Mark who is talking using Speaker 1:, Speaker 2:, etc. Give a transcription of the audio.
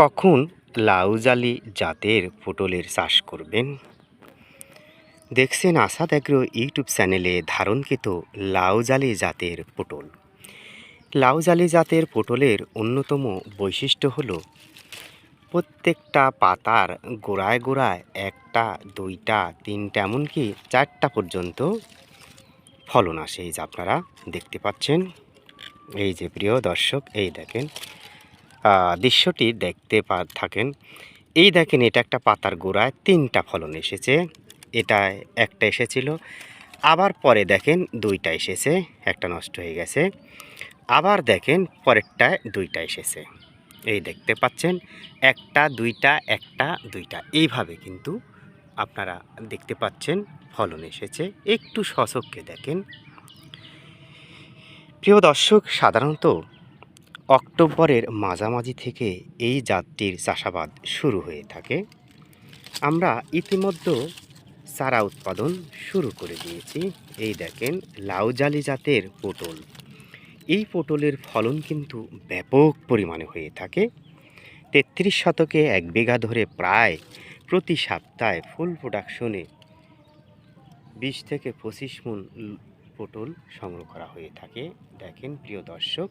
Speaker 1: কখন লাউজালি জাতের পটলের চাষ করবেন? দেখছেন আসাদ অ্যাগ্রো ইউটিউব চ্যানেলে ধারণকৃত লাউজালি জাতের পটল। লাউজালি জাতের পটলের অন্যতম বৈশিষ্ট্য হল, প্রত্যেকটা পাতার গোড়ায় গোড়ায় একটা, দুইটা, তিনটা, এমনকি চারটা পর্যন্ত ফলন আসে, এই যে আপনারা দেখতে পাচ্ছেন। এই যে প্রিয় দর্শক, এই দেখেন দৃশ্যটি দেখতে পা, থাকেন। এই দেখেন এটা একটা পাতার গোড়ায় তিনটা ফলন এসেছে। এটা একটা এসেছিল, আবার পরে দেখেন দুইটা এসেছে, একটা নষ্ট হয়ে গেছে। আবার দেখেন পরেরটায় দুইটা এসেছে। এই দেখতে পাচ্ছেন, একটা, দুইটা একটা, দুইটা। এইভাবে কিন্তু আপনারা দেখতে পাচ্ছেন ফলন এসেছে। একটু সচককে দেখেন। প্রিয় দর্শক, সাধারণত অক্টোবরের মাঝামাঝি থেকে এই জাতটির চাষাবাদ শুরু হয়ে থাকে। আমরা ইতিমধ্যে চারা উৎপাদন শুরু করে দিয়েছি। এই দেখেন লাউজালি জাতের পটল। এই পটলের ফলন কিন্তু ব্যাপক পরিমাণে হয়ে থাকে। তেত্রিশ শতকে এক বিঘা ধরে প্রায় প্রতি সপ্তাহে ফুল প্রোডাকশনে বিশ থেকে পঁচিশ মন পটল সংগ্রহ করা হয়ে থাকে। দেখেন, প্রিয় দর্শক